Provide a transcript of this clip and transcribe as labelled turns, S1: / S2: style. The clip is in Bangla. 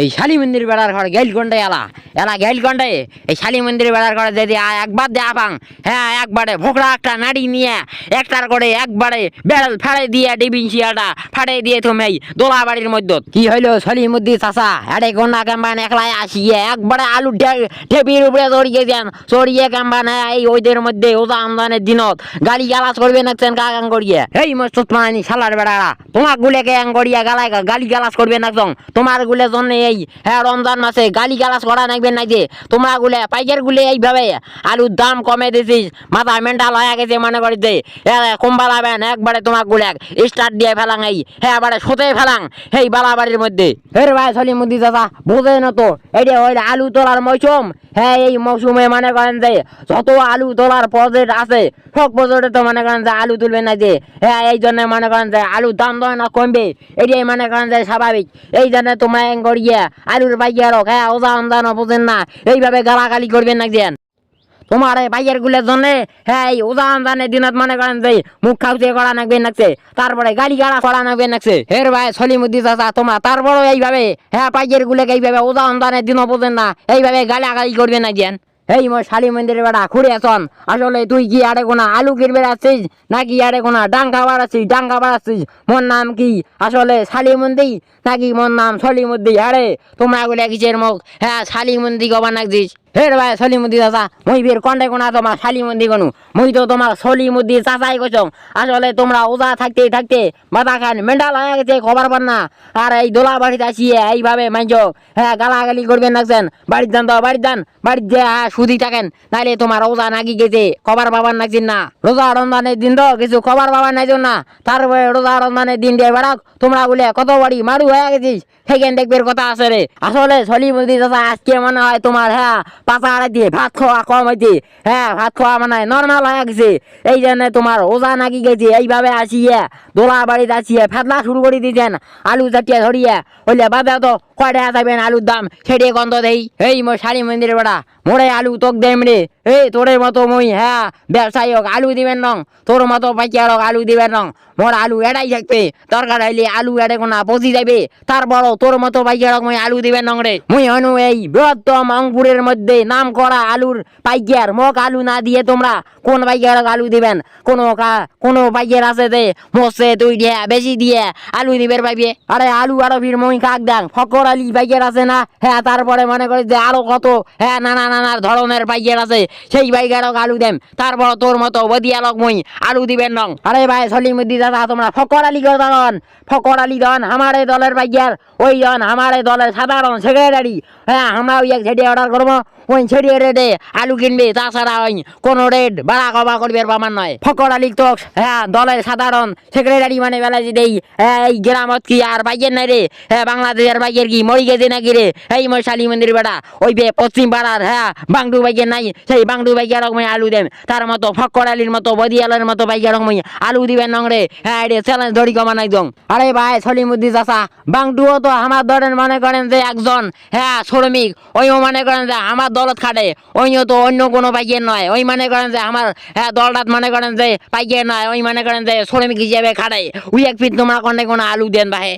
S1: এই শালি মন্দির বেড়ার ঘর গেল গন্ডে এলা। এলা গেল গন্ডে। এই শালি মন্দির বেড়ার ঘরে যদি একবার দেয়া আপাং হ্যাঁ একবারে ভোকরা একটা নাড়ি নিয়ে, একটার করে একবারে বেড়াল ফাড়ে দিয়ে ডিবিন শিয়াটা ফাড়ে দিয়ে তুমি দোলা বাড়ির মধ্যে। কি হইল সলিমুদ্দি চাষা আরে গন্ডা কাম্বান একলাই আসিয়ে একবারে আলু ঢেপির উপরে চড়িয়ে দেন। চড়িয়ে কাম্বান এই ওইদের মধ্যে ওজা আমদানের দিনত। গালি গালাজ করবে নাকছেন কাকাং করিয়ে। এই মস্ত মানি শালার বেড়ারা, তোমার গুলেকে আং করিয়া গালাই গালি গালাজ করবে নাকছং তোমার গুলে জন্য এই হ্যাঁ রমজান মাসে গালি গালাজ করা নাকবেন নাকি তোমার গুলে, পাইকার গুলে এইভাবে আলুর দাম কমে দিছিস, মাথা মেন্টাল হয়ে গেছে মনে করি যে। কম্বা লাবেন একবারে তোমার গুলে স্টার্ট দিয়ে ফেলাং এই হ্যাঁ এবারে সোতে ফেলাং এই বালাবাড়ির মধ্যে। হের ভাই সলিমুদ্দি দাদা বোঝে না তো এটা হইলে আলু তোলার মৌসুম হ্যাঁ এই মৌসুমে মনে করেন যে যত আলু তোলার প্রজেক্ট আছে, সব প্রজেক্টে তো মনে করেন যে আলু তুলবে না যে। হ্যাঁ এই জন্য মনে করেন যে আলুর দাম দয় না কমবে এটাই মনে করেন যে স্বাভাবিক, এই জন্য তোমরা এং করিয়ে আলুর হ্যাঁ ওজা বোঝেন না, এইভাবে গালাগালি করবেন না তোমার এই বাইয়ের গুলের হ্যাঁ ওজা আমদানের দিনত মনে করেন যে, মুখ খাউছে করা নাকবে নাকছে, তারপরে গালি গাড়া করা নাকবে নাকছে। হের ভাই চাচা, তোমার এইভাবে হ্যাঁ পাইয়ের গুলেকে এইভাবে ওজা জানে দিন বোঝেন না, এইভাবে গালাগালি করবে না যেন। এই মো শালি মন্দিরের বেড়া খুঁড়ে আসন। আসলে তুই কি আরে কোনা আলু কিনবে আসছিস নাকি আরে কোনা ডাঙ্গা বাড়াচ্ছিস ডাঙ্গা বাড়াচ্ছিস মোর নাম কি? আসলে শালি মন্দির? নাকি মোর নাম সলিমুদ্দি আরে, তোমরা গুলা কিসের মুখ? হ্যাঁ শালিমন্দি কবার নাকছিস হের ভাই সলিমুদ্দি চাচা, মুই বের কন্ডে কোনা তোমার শালিমন্দি গনু মুই তো তোমার সলিমুদ্দি চাচাই কইছং আসলে তোমরা ওজা থাকতে থাকতে মাথা খান মেন্টাল হয়ে গেছে, খবর পান না। আর এই দোলা বাড়িতে আসিয়ে এইভাবে মাইজ হ্যাঁ গালাগালি করবেন নাকছেন বাড়ির যান তো, বাড়ির যান। বাড়ির যে হ্যাঁ সুদি থাকেন, নাইলে তোমার রোজা নাকি গেছে, খবর পাবার নাকছেন না। রোজা রমজানের দিন তো, কিছু খবর পাবার নাইজন না। তারপরে রোজা রমজানের দিন দিয়ে বেড়াক, তোমরা বলে কত বাড়ি মারু হয়ে গেছিস সেখান দেখবে কথা আছে রে। আসলে সলিমুদ্দি চাচা, আজকে মনে হয় তোমার হ্যাঁ পাতা আড়াই দিয়ে ভাত খাওয়া কম হয়েছে হ্যাঁ ভাত খাওয়া মানে নর্মাল হয়ে গেছে। এই জন্য তোমার ওজা নাকি গেছে। এইভাবে আসিয়া দোলা বাড়িতে আসিয়া ফেতলা শুরু করে দিয়েছেন আলু চাটিয়া ধরিয়া হইলে বাদে তো কয়টা যাবেন আলুর দাম সেটি গন্ধ দেই। এই মোর শাড়ি মন্দিরের বেড়া মোড়ে আলু তোক দেম রে। এই তোরের মতো মই হ্যাঁ ব্যবসায়ী হোক আলু দিবেন নং। তোর মতো পাইকার হোক আলু দিবেন নং। মোর আলু এড়াই থাকবে। দরকার হইলে আলু এড়ে কোনা পচি যাবে তারপরও তোর মতো পাইকার হোক মই আলু দিবেন নং রে। মুই অনু এই বৃহত্তম অঙ্কুরের মধ্যে নাম করা আলুর পাইকার। মোক আলু না দিয়ে তোমরা কোন পাইকার হোক আলু দিবেন? কোন কোন পাইকার আছে যে মসে তুই দিয়ে, বেশি দিয়ে আলু দিবের পাইবে? আরে আলু আরও ফির মই কাক দাং ফকর আলী পাইকার আছে না? হ্যাঁ তারপরে মনে করি যে আরও কত? হ্যাঁ নানা নানা ধরনের পাইকার আছে, সেই পাইকারক আলু দেম। তারপর তোর মতো বদিয়া লক মই আলু দিবেন নং। আরে ভাই সলিমুদ্দি দাদা, তোমরা ফকর আলী দন ফকর আলী দন, আমার দলের পাইকার ওই দন, আমার দলের সাধারণ সেক্রেটারি হ্যাঁ আমরা ওই এক সেটি অর্ডার করব। ওই ছেড়ে রেটে আলু কিনবে তাছাড়া ওই কোন রেড বাড়া কবা করবে আমার নয় ফকর আলী তো হ্যাঁ দলের সাধারণ সেক্রেটারি মানে বেলা যে দেই এই গ্রামত কি আর বাইকের নাই রে? হ্যাঁ বাংলাদেশের বাইকের কি? মরি গেছে নাকি রে? এই মই মন্দির বেড়া ওই বে পশ্চিম পাড়ার হ্যাঁ বাংডু বাইকের নাই? সেই বাংডু বাইকের রকমই আলু দেন। তার মতো ফক্কর আলীর মতো, বদিয়ালের মতো বাইকের রকমই আলু দিবেন নং রে। হ্যাঁ রে চ্যালেঞ্জ ধরি কমা নাই দং। আরে ভাই, সলিমুদ্দি চাচা, বাংডুও তো আমার ধরেন মনে করেন যে একজন হ্যাঁ শ্রমিক, ওইও মনে করেন যে আমার দলত খাটে ওই তো অন্য কোনো বাইকের নয়। ওই মানে করেন যে আমার হ্যাঁ দলটাত মনে করেন যে পাইকের নয়, ওই মনে করেন যে শ্রমিক হিসেবে খাটে। ওই এক ফিট তোমরা কোনে কোনো আলু দেন ভাই